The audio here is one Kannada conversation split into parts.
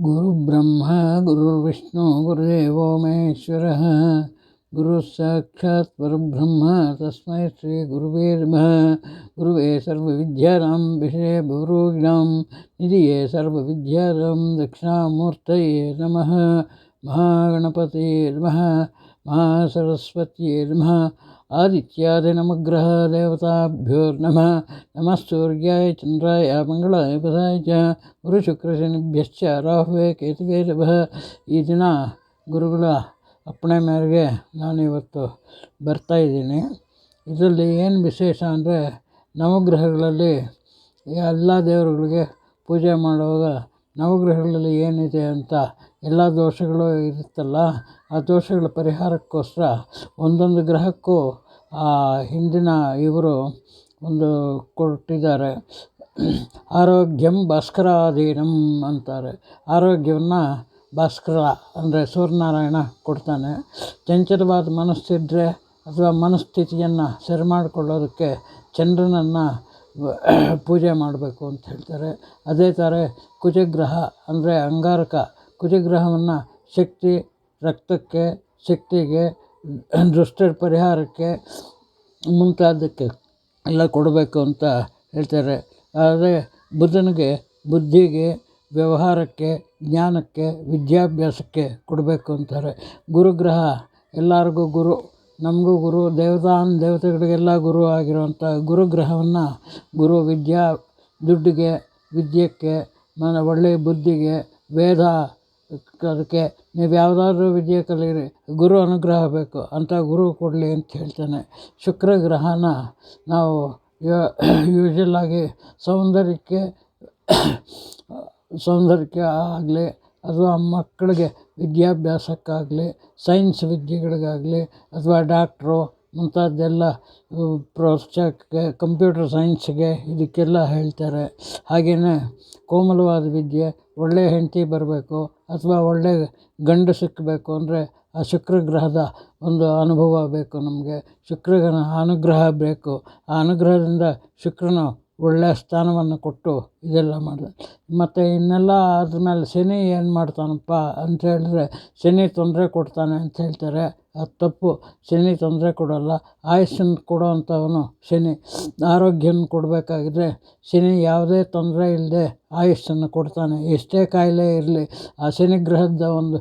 गुरुब्रह्मा गुरुर्विष्णु गुरुदेवो महेश्वरः। गुरुः साक्षात् परब्रह्म तस्मै श्रीगुरुवे गुरुवे सर्वविद्यानां विषये गुरुज्ञां निधिये सर्वविद्यानां दक्षिणामूर्तये नमः। महागणपतये नमः ಮಹಾಸರಸ್ವತ್ಯೇ ನಮಃ. ಆದಿತ್ಯಾದಿನಮಗ್ರಹ ದೇವತಾಭ್ಯೋ ನಮಃ ಸೂರ್ಯಾಯ ಚಂದ್ರಾಯ ಮಂಗಳಾಯ ಬದಾಯ ಚ. ಗುರುಶುಕ್ರಶನಿಭ್ಯಶ್ಚ ರಾಹುವೆ ಕೇತುವೆ ಈ ದಿನ ಗುರುಗಳ ಅಪ್ಪಣೆ ಮೇರೆಗೆ ನಾನಿವತ್ತು ಬರ್ತಾಯಿದ್ದೀನಿ ಇದರಲ್ಲಿ ಏನು ವಿಶೇಷ ಅಂದರೆ ನವಗ್ರಹಗಳಲ್ಲಿ ಎಲ್ಲ ದೇವರುಗಳಿಗೆ ಪೂಜೆ ಮಾಡುವಾಗ ನವಗ್ರಹಗಳಲ್ಲಿ ಏನಿದೆ ಅಂತ ಎಲ್ಲ ದೋಷಗಳು ಇರುತ್ತಲ್ಲ, ಆ ದೋಷಗಳ ಪರಿಹಾರಕ್ಕೋಸ್ಕರ ಒಂದೊಂದು ಗ್ರಹಕ್ಕೂ ಆ ಹಿಂದಿನ ಇವರು ಒಂದು ಕೊಟ್ಟಿದ್ದಾರೆ. ಆರೋಗ್ಯಂ ಭಾಸ್ಕರಾಧೀನಂ ಅಂತಾರೆ. ಆರೋಗ್ಯವನ್ನು ಭಾಸ್ಕರ ಅಂದರೆ ಸೂರ್ಯನಾರಾಯಣ ಕೊಡ್ತಾನೆ. ಚಂಚಲವಾದ ಮನಸ್ಸಿದ್ದರೆ ಅಥವಾ ಮನಸ್ಥಿತಿಯನ್ನು ಸರಿ ಮಾಡಿಕೊಳ್ಳೋದಕ್ಕೆ ಚಂದ್ರನನ್ನು ಪೂಜೆ ಮಾಡಬೇಕು ಅಂತ ಹೇಳ್ತಾರೆ. ಅದೇ ಥರ ಕುಜಗ್ರಹ ಅಂದರೆ ಅಂಗಾರಕ. ಕುಜಗ್ರಹವನ್ನು ಶಕ್ತಿ ರಕ್ತಕ್ಕೆ, ಶಕ್ತಿಗೆ, ದುಷ್ಟ ಪರಿಹಾರಕ್ಕೆ ಮುಂತಾದಕ್ಕೆ ಎಲ್ಲ ಕೊಡಬೇಕು ಅಂತ ಹೇಳ್ತಾರೆ. ಆದರೆ ಬುದ್ಧನಿಗೆ, ಬುದ್ಧಿಗೆ, ವ್ಯವಹಾರಕ್ಕೆ, ಜ್ಞಾನಕ್ಕೆ, ವಿದ್ಯಾಭ್ಯಾಸಕ್ಕೆ ಕೊಡಬೇಕು ಅಂತಾರೆ. ಗುರುಗ್ರಹ ಎಲ್ಲರಿಗೂ ಗುರು, ನಮಗೂ ಗುರು ದೇವತಾನ್ ದೇವತೆಗಳಿಗೆಲ್ಲ ಗುರು ಆಗಿರುವಂಥ ಗುರುಗ್ರಹವನ್ನು ಗುರು ವಿದ್ಯಾ ದುಡ್ಡಿಗೆ ವಿದ್ಯಕ್ಕೆ ಮನ ಒಳ್ಳೆಯ ಬುದ್ಧಿಗೆ, ವೇದ ಅದಕ್ಕೆ ನೀವು ಯಾವುದಾದ್ರೂ ವಿದ್ಯೆ ಕಲೀರಿ ಗುರು ಅನುಗ್ರಹ ಬೇಕು ಅಂತ ಗುರು ಕೊಡಲಿ ಅಂತ ಹೇಳ್ತಾನೆ. ಶುಕ್ರ ಗ್ರಹನ ನಾವು ಯೂಶಲಾಗಿ ಸೌಂದರ್ಯಕ್ಕೆ ಸೌಂದರ್ಯಕ್ಕೆ ಆಗಲಿ, ಅಥವಾ ಮಕ್ಕಳಿಗೆ ವಿದ್ಯಾಭ್ಯಾಸಕ್ಕಾಗಲಿ ಸೈನ್ಸ್ ವಿದ್ಯೆಗಳಿಗಾಗಲಿ, ಅಥವಾ ಡಾಕ್ಟ್ರು ಮುಂತಾದ್ದೆಲ್ಲ ಪ್ರೋತ್ಸಾಹಕ್ಕೆ ಕಂಪ್ಯೂಟರ್ ಸೈನ್ಸ್ಗೆ ಇದಕ್ಕೆಲ್ಲ ಹೇಳ್ತಾರೆ. ಹಾಗೆಯೇ ಕೋಮಲವಾದ ವಿದ್ಯೆ ಒಳ್ಳೆಯ ಹೆಂಡತಿ ಬರಬೇಕು ಅಥವಾ ಒಳ್ಳೆಯ ಗಂಡು ಸಿಕ್ಕಬೇಕು ಅಂದರೆ ಆ ಶುಕ್ರ ಗ್ರಹದ ಒಂದು ಅನುಭವ ಬೇಕು ನಮಗೆ. ಶುಕ್ರನ ಅನುಗ್ರಹ ಬೇಕು. ಆ ಅನುಗ್ರಹದಿಂದ ಶುಕ್ರನು ಒಳ್ಳೆಯ ಸ್ಥಾನವನ್ನು ಕೊಟ್ಟು ಇದೆಲ್ಲ ಮಾಡಿದ. ಮತ್ತು ಇನ್ನೆಲ್ಲ ಮೇಲೆ ಶನಿ ಏನು ಮಾಡ್ತಾನಪ್ಪ ಅಂತ ಹೇಳಿದ್ರೆ, ಶನಿ ತೊಂದರೆ ಕೊಡ್ತಾನೆ ಅಂತ ಹೇಳ್ತಾರೆ. ಅದು ತಪ್ಪು ಶನಿ ತೊಂದರೆ ಕೊಡೋಲ್ಲ, ಆಯುಸ್ಸನ್ನು ಕೊಡುವಂಥವನು ಶನಿ. ಆರೋಗ್ಯನ ಕೊಡಬೇಕಾಗಿದ್ರೆ ಶನಿ ಯಾವುದೇ ತೊಂದರೆ ಇಲ್ಲದೆ ಆಯುಸ್ಸನ್ನು ಕೊಡ್ತಾನೆ. ಎಷ್ಟೇ ಕಾಯಿಲೆ ಇರಲಿ, ಆ ಶನಿ ಗ್ರಹದ ಒಂದು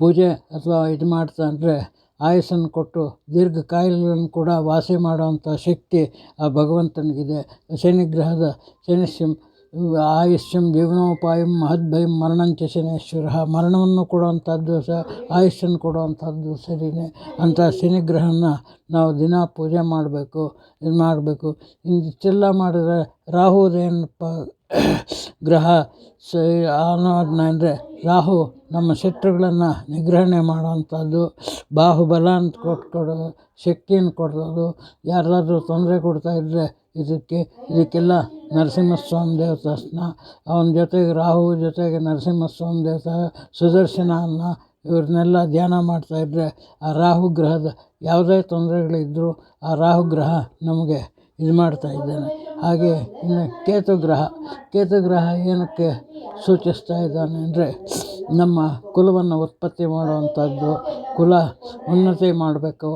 ಪೂಜೆ ಅಥವಾ ಇದು ಮಾಡ್ತಾ ಅಂದರೆ ಆಯುಸ್ಸನ್ನು ಕೊಟ್ಟು ದೀರ್ಘ ಕಾಯಿಲೆಗಳನ್ನು ಕೂಡ ವಾಸಿ ಮಾಡುವಂಥ ಶಕ್ತಿ ಆ ಭಗವಂತನಿಗಿದೆ. ಶನಿ ಗ್ರಹದ ಶನಿಶ್ಯಂ ಆಯುಷ್ಯಂ ಜೀವನೋಪಾಯಂ ಮಹದ್ಭಯಂ ಮರಣಂಚ ಶನೇಶ್ವರ. ಮರಣವನ್ನು ಕೊಡುವಂಥದ್ದು ಸಹ ಆಯುಷ್ಯನ್ನು ಕೊಡುವಂಥದ್ದು ಸರಿಯೇ ಅಂಥ ಶನಿಗ್ರಹನ ನಾವು ದಿನ ಪೂಜೆ ಮಾಡಬೇಕು ಇದು ಮಾಡಬೇಕು ಇಷ್ಟೆಲ್ಲ ಮಾಡಿದ್ರೆ ರಾಹುದೇನಪ್ಪ ಗ್ರಹ ಸ ಅಂದರೆ ರಾಹು ನಮ್ಮ ಶತ್ರುಗಳನ್ನು ನಿಗ್ರಹಣೆ ಮಾಡುವಂಥದ್ದು, ಬಾಹುಬಲ ಅಂತ ಕೊಟ್ಟು ಕೊಡೋದು ಶಕ್ತಿಯನ್ನು ಕೊಡೋದು ಯಾರಾದರೂ ತೊಂದರೆ ಕೊಡ್ತಾಯಿದ್ರೆ ಇದಕ್ಕೆ, ಇದಕ್ಕೆಲ್ಲ ನರಸಿಂಹಸ್ವಾಮಿ ದೇವತಾಸ್ನ ಅವನ ಜೊತೆಗೆ ರಾಹು ಜೊತೆಗೆ ನರಸಿಂಹಸ್ವಾಮಿ ದೇವತಾ ಅನ್ನ ಇವ್ರನ್ನೆಲ್ಲ ಧ್ಯಾನ ಮಾಡ್ತಾ ಇದ್ದರೆ ಆ ರಾಹು ಗ್ರಹದ ಯಾವುದೇ ತೊಂದರೆಗಳಿದ್ದರೂ ಆ ರಾಹು ಗ್ರಹ ನಮಗೆ ಇದು ಮಾಡ್ತಾ ಇದ್ದಾನೆ. ಹಾಗೆ ಇನ್ನು ಕೇತು ಗ್ರಹ ಕೇತು ಗ್ರಹ ಏನಕ್ಕೆ ಸೂಚಿಸ್ತಾ ಇದ್ದಾನೆ ಅಂದರೆ ನಮ್ಮ ಕುಲವನ್ನು ಉತ್ಪತ್ತಿ ಮಾಡುವಂಥದ್ದು, ಕುಲ ಉನ್ನತಿ ಮಾಡಬೇಕು,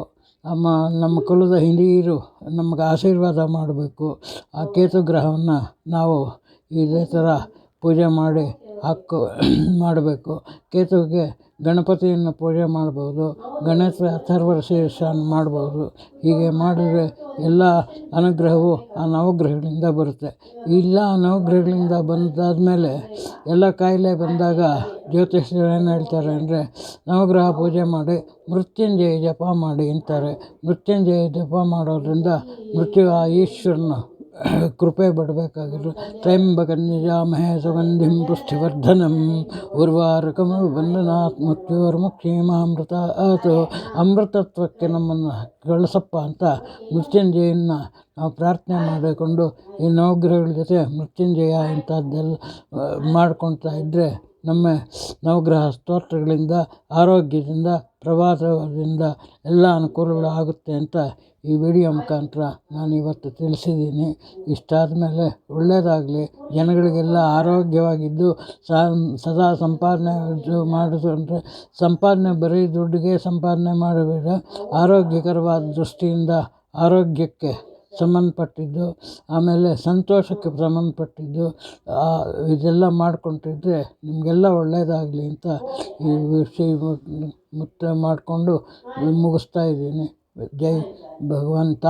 ನಮ್ಮ ನಮ್ಮ ಕುಲದ ಹಿರಿಯರು ನಮ್ಗೆ ಆಶೀರ್ವಾದ ಮಾಡಬೇಕು. ಆ ಕೇತು ಗ್ರಹವನ್ನು ನಾವು ಇದೇ ಥರ ಪೂಜೆ ಮಾಡಿ ಹಾಕೋ ಮಾಡಬೇಕು. ಕೇತುವಿಗೆ ಗಣಪತಿಯನ್ನು ಪೂಜೆ ಮಾಡ್ಬೋದು. ಗಣೇಶ ಅಥರ್ವ ಶೀರ್ಷನ ಮಾಡ್ಬೋದು. ಹೀಗೆ ಮಾಡಿದರೆ ಎಲ್ಲ ಅನುಗ್ರಹವು ಆ ನವಗ್ರಹಗಳಿಂದ ಬರುತ್ತೆ. ಇಲ್ಲ ನವಗ್ರಹಗಳಿಂದ ಬಂದಾದ ಮೇಲೆ ಎಲ್ಲ ಕಾಯಿಲೆ ಬಂದಾಗ ಜ್ಯೋತಿಷ್ಯರು ಏನು ಹೇಳ್ತಾರೆ ಅಂದರೆ, ನವಗ್ರಹ ಪೂಜೆ ಮಾಡಿ, ಮೃತ್ಯುಂಜಯ ಜಪ ಮಾಡಿ ಅಂತಾರೆ. ಮೃತ್ಯುಂಜಯ ಜಪ ಮಾಡೋದ್ರಿಂದ ಮೃತ್ಯು ಆ ಈಶ್ವರನ ಕೃಪೆ ಪಡಬೇಕಾಗಿರು ತ್ರಯಂಬಕ ನಿಜಾಮಹೇ ಸುಗಂಧಿಂ ಪುಷ್ಟಿವರ್ಧನಂ ಉರ್ವಾರಕಮ ಬಂಧನಾತ್ಮತ್ಯೋರ್ಮುಕ್ಷೇಮಾಮೃತ ಆತು ಅಮೃತತ್ವಕ್ಕೆ ನಮ್ಮನ್ನು ಕಳಿಸಪ್ಪ ಅಂತ ಮೃತ್ಯುಂಜಯನ್ನು ನಾವು ಪ್ರಾರ್ಥನೆ ಮಾಡಿಕೊಂಡು ಈ ನವಗ್ರಹಗಳ ಜೊತೆ ಮೃತ್ಯುಂಜಯ ಇಂಥದ್ದೆಲ್ಲ ಮಾಡ್ಕೊಳ್ತಾ ಇದ್ದರೆ ನಮ್ಮ ನವಗ್ರಹ ಸ್ತೋತ್ರಗಳಿಂದ, ಆರೋಗ್ಯದಿಂದ ಪ್ರವಾಸದಿಂದ ಎಲ್ಲ ಅನುಕೂಲಗಳು ಆಗುತ್ತೆ ಅಂತ ಈ ವಿಡಿಯೋ ಮುಖಾಂತರ ನಾನು ಇವತ್ತು ತಿಳಿಸಿದ್ದೀನಿ. ಇಷ್ಟಾದ ಮೇಲೆ ಒಳ್ಳೆಯದಾಗಲಿ. ಜನಗಳಿಗೆಲ್ಲ ಆರೋಗ್ಯವಾಗಿದ್ದು ಸದಾ ಸಂಪಾದನೆ ಇದು ಮಾಡೋದು ಅಂದರೆ ಸಂಪಾದನೆ ಬರೀ ದುಡ್ಡಿಗೆ ಸಂಪಾದನೆ ಮಾಡಬೇಡ ಆರೋಗ್ಯಕರವಾದ ದೃಷ್ಟಿಯಿಂದ ಆರೋಗ್ಯಕ್ಕೆ ಸಂಬಂಧಪಟ್ಟಿದ್ದು, ಆಮೇಲೆ ಸಂತೋಷಕ್ಕೆ ಸಂಬಂಧಪಟ್ಟಿದ್ದು ಇದೆಲ್ಲ ಮಾಡಿಕೊಂಡಿದ್ರೆ ನಿಮಗೆಲ್ಲ ಒಳ್ಳೆಯದಾಗಲಿ ಅಂತ ಈ ವಿಷಯ ಮುಕ್ತಾಯ ಮಾಡಿಕೊಂಡು ಮುಗಿಸ್ತಾ ಇದ್ದೀನಿ. ಜೈ ಭಗವಂತ.